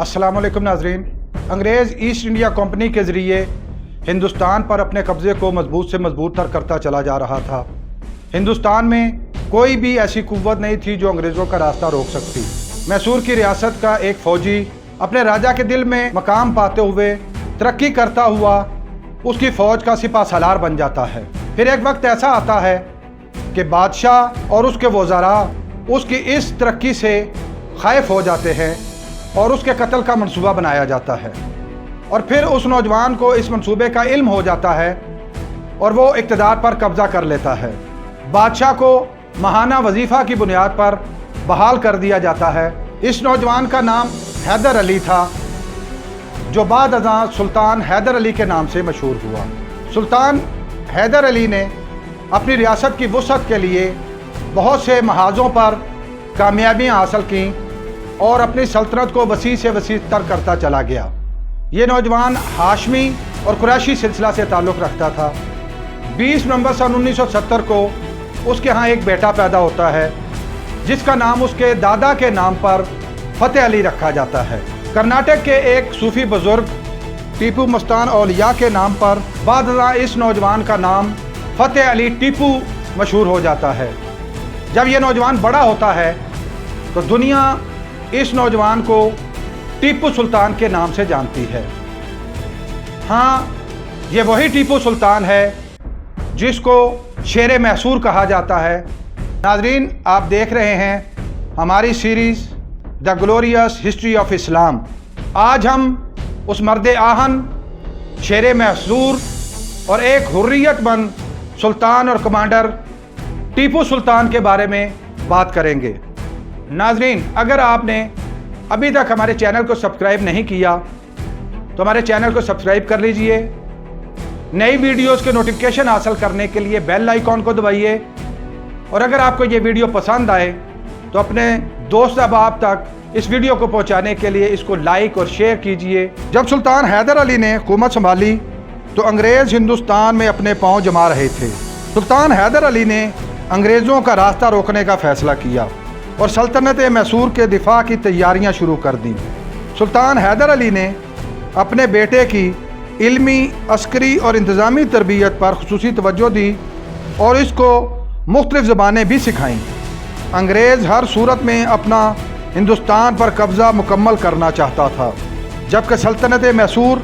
السلام علیکم ناظرین۔ انگریز ایسٹ انڈیا کمپنی کے ذریعے ہندوستان پر اپنے قبضے کو مضبوط سے مضبوط تر کرتا چلا جا رہا تھا۔ ہندوستان میں کوئی بھی ایسی قوت نہیں تھی جو انگریزوں کا راستہ روک سکتی۔ میسور کی ریاست کا ایک فوجی اپنے راجہ کے دل میں مقام پاتے ہوئے ترقی کرتا ہوا اس کی فوج کا سپاہ سالار بن جاتا ہے۔ پھر ایک وقت ایسا آتا ہے کہ بادشاہ اور اس کے وزراء اس کی اس ترقی سے خائف ہو جاتے ہیں۔ اور اس کے قتل کا منصوبہ بنایا جاتا ہے۔ اور پھر اس نوجوان کو اس منصوبے کا علم ہو جاتا ہے اور وہ اقتدار پر قبضہ کر لیتا ہے۔ بادشاہ کو ماہانہ وظیفہ کی بنیاد پر بحال کر دیا جاتا ہے۔ اس نوجوان کا نام حیدر علی تھا، جو بعد ازاں سلطان حیدر علی کے نام سے مشہور ہوا۔ سلطان حیدر علی نے اپنی ریاست کی وسعت کے لیے بہت سے محاذوں پر کامیابیاں حاصل کیں۔ اور اپنی سلطنت کو وسیع سے وسیع تر کرتا چلا گیا۔ یہ نوجوان ہاشمی اور قریشی سلسلہ سے تعلق رکھتا تھا۔ بیس نومبر سن انیس سو ستر کو اس کے ہاں ایک بیٹا پیدا ہوتا ہے، جس کا نام اس کے دادا کے نام پر فتح علی رکھا جاتا ہے۔ کرناٹک کے ایک صوفی بزرگ ٹیپو مستان اولیاء کے نام پر بعد ازاں اس نوجوان کا نام فتح علی ٹیپو مشہور ہو جاتا ہے۔ جب یہ نوجوان بڑا ہوتا ہے تو دنیا اس نوجوان کو ٹیپو سلطان کے نام سے جانتی ہے۔ ہاں یہ وہی ٹیپو سلطان ہے جس کو شیر محصور کہا جاتا ہے۔ ناظرین، آپ دیکھ رہے ہیں ہماری series the glorious history of Islam. آج ہم اس مرد آہن شیر محصور اور ایک حریت مند سلطان اور کمانڈر ٹیپو سلطان کے بارے میں بات کریں گے۔ ناظرین، اگر آپ نے ابھی تک ہمارے چینل کو سبسکرائب نہیں کیا، تو ہمارے چینل کو سبسکرائب کر لیجیے۔ نئی ویڈیوز کے نوٹیفکیشن حاصل کرنے کے لیے بیل آئیکن کو دبائیے۔ اور اگر آپ کو یہ ویڈیو پسند آئے، تو اپنے دوست احباب تک اس ویڈیو کو پہنچانے کے لیے اس کو لائک اور شیئر کیجیے۔ جب سلطان حیدر علی نے حکومت سنبھالی، تو انگریز ہندوستان میں اپنے پاؤں جما رہے تھے۔ سلطان حیدر علی نے انگریزوں کا راستہ روکنے کا فیصلہ کیا۔ اور سلطنت میسور کے دفاع کی تیاریاں شروع کر دیں۔ سلطان حیدر علی نے اپنے بیٹے کی علمی، عسکری اور انتظامی تربیت پر خصوصی توجہ دی اور اس کو مختلف زبانیں بھی سکھائیں۔ انگریز ہر صورت میں اپنا ہندوستان پر قبضہ مکمل کرنا چاہتا تھا، جبکہ سلطنت میسور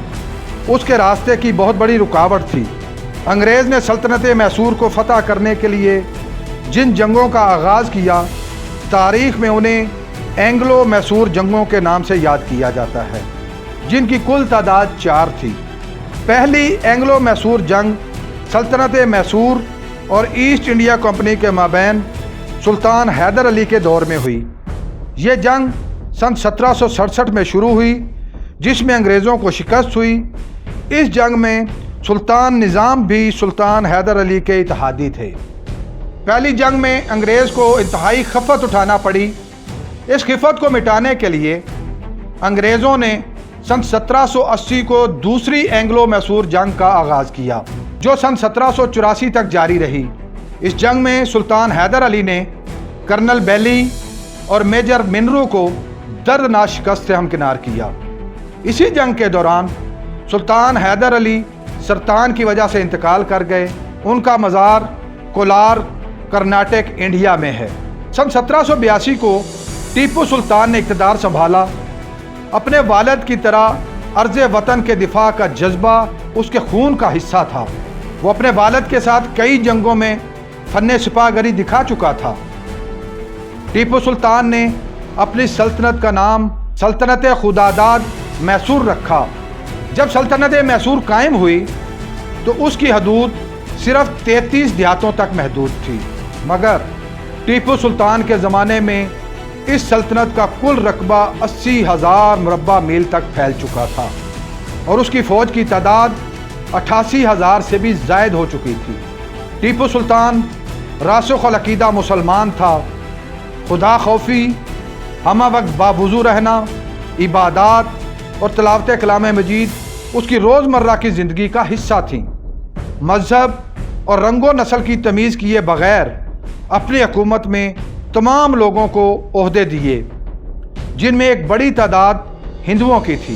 اس کے راستے کی بہت بڑی رکاوٹ تھی۔ انگریز نے سلطنت میسور کو فتح کرنے کے لیے جن جنگوں کا آغاز کیا تاریخ میں انہیں اینگلو میسور جنگوں کے نام سے یاد کیا جاتا ہے، جن کی کل تعداد چار تھی۔ پہلی اینگلو میسور جنگ سلطنت میسور اور ایسٹ انڈیا کمپنی کے مابین سلطان حیدر علی کے دور میں ہوئی۔ یہ جنگ سن سترہ سو سڑسٹھ میں شروع ہوئی، جس میں انگریزوں کو شکست ہوئی۔ اس جنگ میں سلطان نظام بھی سلطان حیدر علی کے اتحادی تھے۔ پہلی جنگ میں انگریز کو انتہائی خفت اٹھانا پڑی۔ اس خفت کو مٹانے کے لیے انگریزوں نے سن سترہ سو اسی کو دوسری اینگلو میسور جنگ کا آغاز کیا، جو سن سترہ سو چوراسی تک جاری رہی۔ اس جنگ میں سلطان حیدر علی نے کرنل بیلی اور میجر منرو کو دردناک شکست سے ہمکنار کیا۔ اسی جنگ کے دوران سلطان حیدر علی سرطان کی وجہ سے انتقال کر گئے۔ ان کا مزار کولار کرناٹک انڈیا میں ہے۔ سن سترہ سو بیاسی کو ٹیپو سلطان نے اقتدار سنبھالا۔ اپنے والد کی طرح عرض وطن کے دفاع کا جذبہ اس کے خون کا حصہ تھا۔ وہ اپنے والد کے ساتھ کئی جنگوں میں فن سپاہ گری دکھا چکا تھا۔ ٹیپو سلطان نے اپنی سلطنت کا نام سلطنت خداداد میسور رکھا۔ جب سلطنت میسور قائم ہوئی تو اس کی حدود صرف تینتیس دیہاتوں تک محدود تھی۔ مگر ٹیپو سلطان کے زمانے میں اس سلطنت کا کل رقبہ اسی ہزار مربع میل تک پھیل چکا تھا اور اس کی فوج کی تعداد اٹھاسی ہزار سے بھی زائد ہو چکی تھی۔ ٹیپو سلطان راسخ العقیدہ مسلمان تھا۔ خدا خوفی، ہمہ وقت بابوضو رہنا، عبادات اور تلاوت کلام مجید اس کی روزمرہ کی زندگی کا حصہ تھیں۔ مذہب اور رنگ و نسل کی تمیز کیے بغیر اپنی حکومت میں تمام لوگوں کو عہدے دیے، جن میں ایک بڑی تعداد ہندوؤں کی تھی۔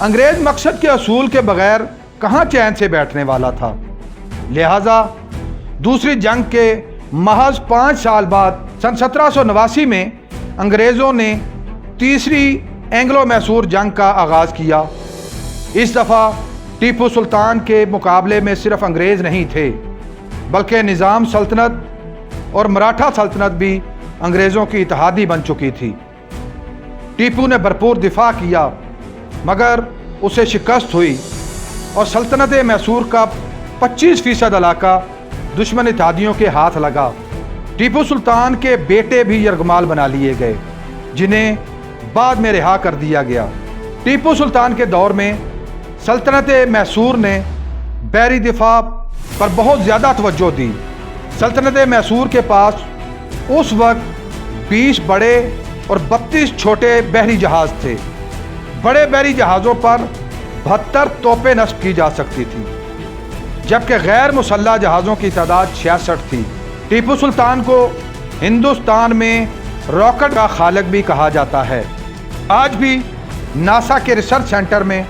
انگریز مقصد کے اصول کے بغیر کہاں چین سے بیٹھنے والا تھا؟ لہذا دوسری جنگ کے محض پانچ سال بعد سن سترہ سو نواسی میں انگریزوں نے تیسری اینگلو میسور جنگ کا آغاز کیا۔ اس دفعہ ٹیپو سلطان کے مقابلے میں صرف انگریز نہیں تھے، بلکہ نظام سلطنت اور مراٹھا سلطنت بھی انگریزوں کی اتحادی بن چکی تھی۔ ٹیپو نے بھرپور دفاع کیا، مگر اسے شکست ہوئی اور سلطنت میسور کا پچیس فیصد علاقہ دشمن اتحادیوں کے ہاتھ لگا۔ ٹیپو سلطان کے بیٹے بھی یرغمال بنا لیے گئے، جنہیں بعد میں رہا کر دیا گیا۔ ٹیپو سلطان کے دور میں سلطنت میسور نے بحری دفاع پر بہت زیادہ توجہ دی۔ سلطنت میسور کے پاس اس وقت بیس بڑے اور بتیس چھوٹے بحری جہاز تھے۔ بڑے بحری جہازوں پر بہتر توپیں نصب کی جا سکتی تھی، جبکہ غیر مسلح جہازوں کی تعداد چھیاسٹھ تھی۔ ٹیپو سلطان کو ہندوستان میں راکٹ کا خالق بھی کہا جاتا ہے۔ آج بھی ناسا کے ریسرچ سینٹر میں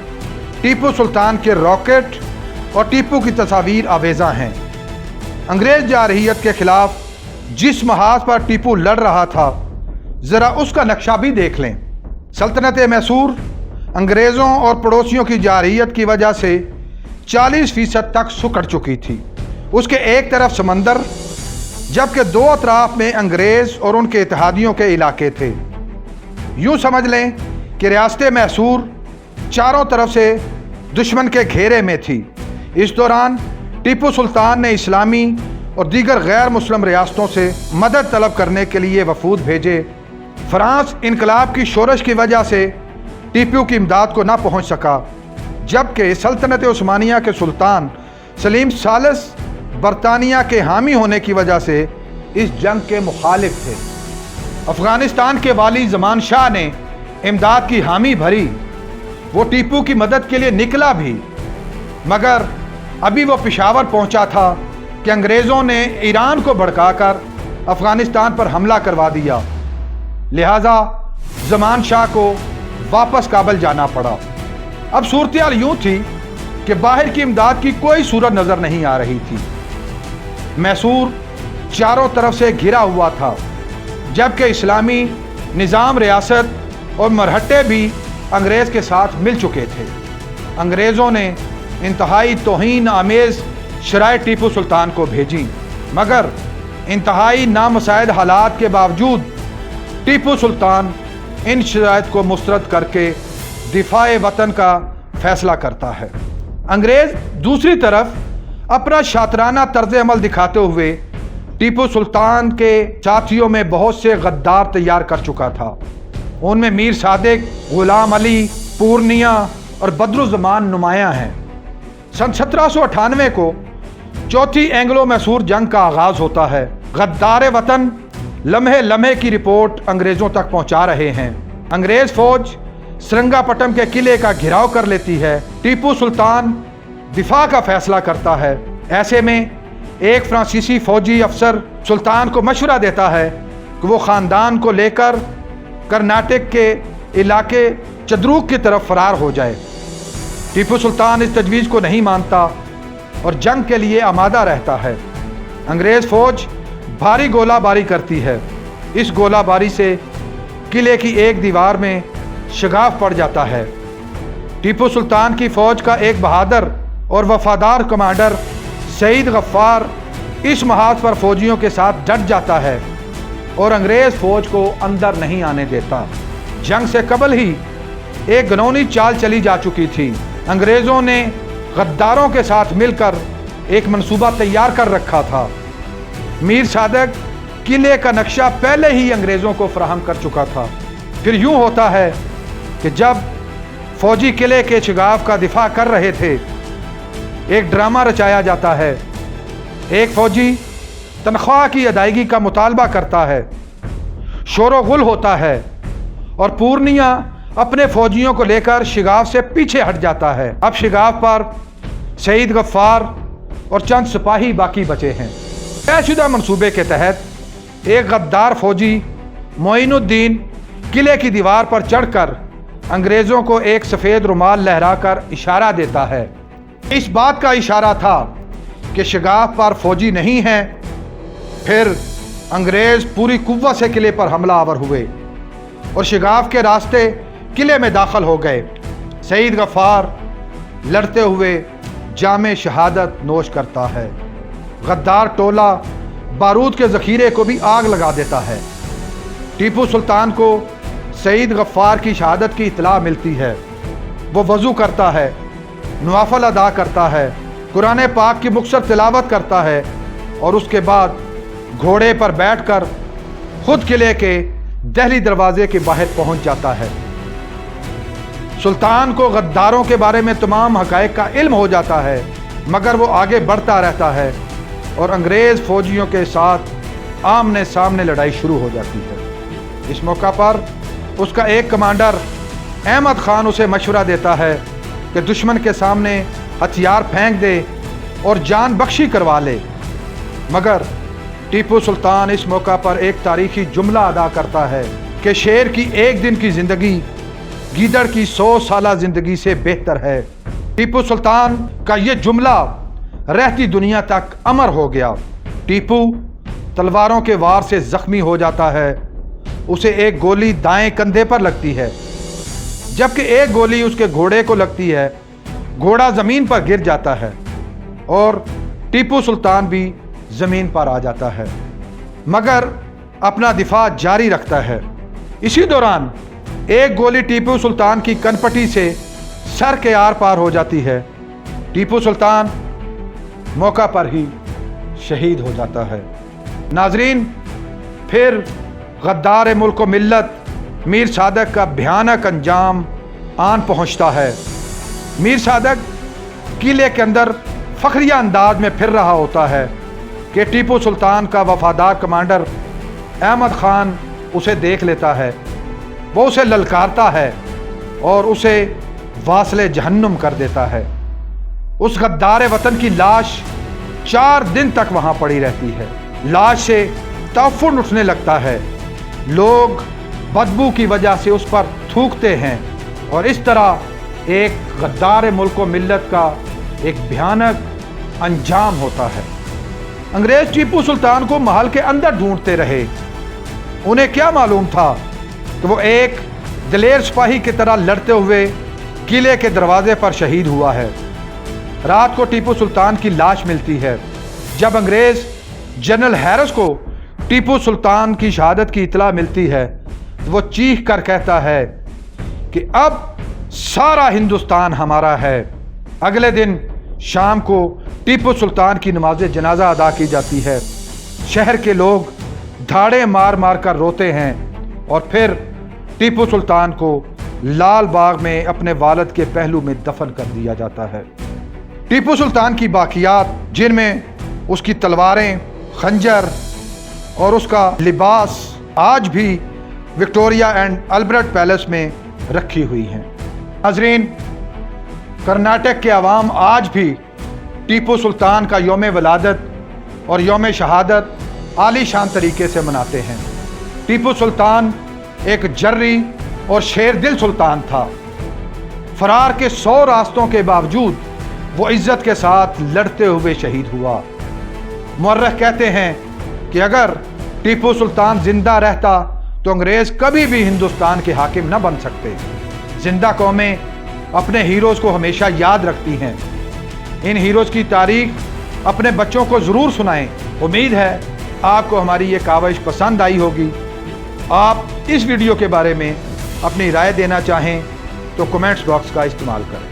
ٹیپو سلطان کے راکٹ اور ٹیپو کی تصاویر آویزاں ہیں۔ انگریز جارحیت کے خلاف جس محاذ پر ٹیپو لڑ رہا تھا، ذرا اس کا نقشہ بھی دیکھ لیں۔ سلطنت میسور انگریزوں اور پڑوسیوں کی جارحیت کی وجہ سے چالیس فیصد تک سکڑ چکی تھی۔ اس کے ایک طرف سمندر، جبکہ دو اطراف میں انگریز اور ان کے اتحادیوں کے علاقے تھے۔ یوں سمجھ لیں کہ ریاست محسور چاروں طرف سے دشمن کے گھیرے میں تھی۔ اس دوران ٹیپو سلطان نے اسلامی اور دیگر غیر مسلم ریاستوں سے مدد طلب کرنے کے لیے وفود بھیجے۔ فرانس انقلاب کی شورش کی وجہ سے ٹیپو کی امداد کو نہ پہنچ سکا، جبکہ سلطنت عثمانیہ کے سلطان سلیم سالس برطانیہ کے حامی ہونے کی وجہ سے اس جنگ کے مخالف تھے۔ افغانستان کے والی زمان شاہ نے امداد کی حامی بھری، وہ ٹیپو کی مدد کے لیے نکلا بھی۔ مگر ابھی وہ پشاور پہنچا تھا کہ انگریزوں نے ایران کو بھڑکا کر افغانستان پر حملہ کروا دیا۔ لہذا زمان شاہ کو واپس کابل جانا پڑا۔ اب صورتحال یوں تھی کہ باہر کی امداد کی کوئی صورت نظر نہیں آ رہی تھی۔ میسور چاروں طرف سے گھرا ہوا تھا، جبکہ اسلامی نظام ریاست اور مرہٹے بھی انگریز کے ساتھ مل چکے تھے۔ انگریزوں نے انتہائی توہین آمیز شرائع ٹیپو سلطان کو بھیجی مگر انتہائی نامسائد حالات کے باوجود ٹیپو سلطان ان شرائط کو مسترد کر کے دفاع وطن کا فیصلہ کرتا ہے۔ انگریز دوسری طرف اپنا شاطرانہ طرز عمل دکھاتے ہوئے ٹیپو سلطان کے ساتھیوں میں بہت سے غدار تیار کر چکا تھا۔ ان میں میر صادق، غلام علی پورنیا اور بدر الزمان نمایاں ہیں۔ سن سترہ سو اٹھانوے کو چوتھی اینگلو میسور جنگ کا آغاز ہوتا ہے۔ غدار وطن لمحے لمحے کی رپورٹ انگریزوں تک پہنچا رہے ہیں۔ انگریز فوج سرنگا پٹم کے قلعے کا گھراؤ کر لیتی ہے۔ ٹیپو سلطان دفاع کا فیصلہ کرتا ہے۔ ایسے میں ایک فرانسیسی فوجی افسر سلطان کو مشورہ دیتا ہے کہ وہ خاندان کو لے کر کرناٹک کے علاقے چدروک کی طرف فرار ہو جائے۔ ٹیپو سلطان اس تجویز کو نہیں مانتا اور جنگ کے لیے آمادہ رہتا ہے۔ انگریز فوج بھاری گولہ باری کرتی ہے۔ اس گولہ باری سے قلعے کی ایک دیوار میں شگاف پڑ جاتا ہے۔ ٹیپو سلطان کی فوج کا ایک بہادر اور وفادار کمانڈر سعید غفار اس محاذ پر فوجیوں کے ساتھ ڈٹ جاتا ہے اور انگریز فوج کو اندر نہیں آنے دیتا۔ جنگ سے قبل ہی ایک گنونی چال چلی جا چکی تھی۔ انگریزوں نے غداروں کے ساتھ مل کر ایک منصوبہ تیار کر رکھا تھا۔ میر صادق قلعے کا نقشہ پہلے ہی انگریزوں کو فراہم کر چکا تھا۔ پھر یوں ہوتا ہے کہ جب فوجی قلعے کے شگاف کا دفاع کر رہے تھے، ایک ڈرامہ رچایا جاتا ہے۔ ایک فوجی تنخواہ کی ادائیگی کا مطالبہ کرتا ہے۔ شور و غل ہوتا ہے اور پورنیا اپنے فوجیوں کو لے کر شگاف سے پیچھے ہٹ جاتا ہے۔ اب شگاف پر سعید غفار اور چند سپاہی باقی بچے ہیں۔ طے شدہ منصوبے کے تحت ایک غدار فوجی معین الدین قلعے کی دیوار پر چڑھ کر انگریزوں کو ایک سفید رومال لہرا کر اشارہ دیتا ہے۔ اس بات کا اشارہ تھا کہ شگاف پر فوجی نہیں ہیں۔ پھر انگریز پوری قوت سے قلعے پر حملہ آور ہوئے اور شگاف کے راستے قلعے میں داخل ہو گئے۔ سعید غفار لڑتے ہوئے جامع شہادت نوش کرتا ہے۔ غدار ٹولہ بارود کے ذخیرے کو بھی آگ لگا دیتا ہے۔ ٹیپو سلطان کو سعید غفار کی شہادت کی اطلاع ملتی ہے۔ وہ وضو کرتا ہے، نوافل ادا کرتا ہے، قرآن پاک کی مختصر تلاوت کرتا ہے اور اس کے بعد گھوڑے پر بیٹھ کر خود قلعے کے دہلی دروازے کے باہر پہنچ جاتا ہے۔ سلطان کو غداروں کے بارے میں تمام حقائق کا علم ہو جاتا ہے، مگر وہ آگے بڑھتا رہتا ہے اور انگریز فوجیوں کے ساتھ آمنے سامنے لڑائی شروع ہو جاتی ہے۔ اس موقع پر اس کا ایک کمانڈر احمد خان اسے مشورہ دیتا ہے کہ دشمن کے سامنے ہتھیار پھینک دے اور جان بخشی کروا لے۔ مگر ٹیپو سلطان اس موقع پر ایک تاریخی جملہ ادا کرتا ہے کہ شیر کی ایک دن کی زندگی گیدڑ کی سو سالہ زندگی سے بہتر ہے۔ ٹیپو سلطان کا یہ جملہ رہتی دنیا تک امر ہو گیا۔ ٹیپو تلواروں کے وار سے زخمی ہو جاتا ہے۔ اسے ایک گولی دائیں کندھے پر لگتی ہے۔ جبکہ ایک گولی اس کے گھوڑے کو لگتی ہے۔ گھوڑا زمین پر گر جاتا ہے اور ٹیپو سلطان بھی زمین پر آ جاتا ہے۔ مگر اپنا دفاع جاری رکھتا ہے۔ اسی دوران ایک گولی ٹیپو سلطان کی کنپٹی سے سر کے آر پار ہو جاتی ہے۔ ٹیپو سلطان موقع پر ہی شہید ہو جاتا ہے۔ ناظرین، پھر غدار ملک و ملت میر صادق کا بھیانک انجام آن پہنچتا ہے۔ میر صادق قلعے کے اندر فخریہ انداز میں پھر رہا ہوتا ہے کہ ٹیپو سلطان کا وفادار کمانڈر احمد خان اسے دیکھ لیتا ہے۔ وہ اسے للکارتا ہے اور اسے واصل جہنم کر دیتا ہے۔ اس غدار وطن کی لاش چار دن تک وہاں پڑی رہتی ہے۔ لاش سے تفن اٹھنے لگتا ہے۔ لوگ بدبو کی وجہ سے اس پر تھوکتے ہیں۔ اور اس طرح ایک غدار ملک و ملت کا ایک بھیانک انجام ہوتا ہے۔ انگریز ٹیپو سلطان کو محل کے اندر ڈھونڈتے رہے۔ انہیں کیا معلوم تھا کہ وہ ایک دلیر سپاہی کی طرح لڑتے ہوئے قلعے کے دروازے پر شہید ہوا ہے۔ رات کو ٹیپو سلطان کی لاش ملتی ہے۔ جب انگریز جنرل ہیرس کو ٹیپو سلطان کی شہادت کی اطلاع ملتی ہے تو وہ چیخ کر کہتا ہے کہ اب سارا ہندوستان ہمارا ہے۔ اگلے دن شام کو ٹیپو سلطان کی نماز جنازہ ادا کی جاتی ہے۔ شہر کے لوگ دھاڑے مار مار کر روتے ہیں اور پھر ٹیپو سلطان کو لال باغ میں اپنے والد کے پہلو میں دفن کر دیا جاتا ہے۔ ٹیپو سلطان کی باقیات، جن میں اس کی تلواریں، خنجر اور اس کا لباس آج بھی وکٹوریا اینڈ البرٹ پیلس میں رکھی ہوئی ہیں۔ ناظرین، کرناٹک کے عوام آج بھی ٹیپو سلطان کا یوم ولادت اور یوم شہادت عالی شان طریقے سے مناتے ہیں۔ ٹیپو سلطان ایک جری اور شیر دل سلطان تھا۔ فرار کے سو راستوں کے باوجود وہ عزت کے ساتھ لڑتے ہوئے شہید ہوا۔ مورخ کہتے ہیں کہ اگر ٹیپو سلطان زندہ رہتا تو انگریز کبھی بھی ہندوستان کے حاکم نہ بن سکتے۔ زندہ قومیں اپنے ہیروز کو ہمیشہ یاد رکھتی ہیں۔ ان ہیروز کی تاریخ اپنے بچوں کو ضرور سنائیں۔ امید ہے آپ کو ہماری یہ کاوش پسند آئی ہوگی۔ آپ اس ویڈیو کے بارے میں اپنی رائے دینا چاہیں تو کمنٹس باکس کا استعمال کریں۔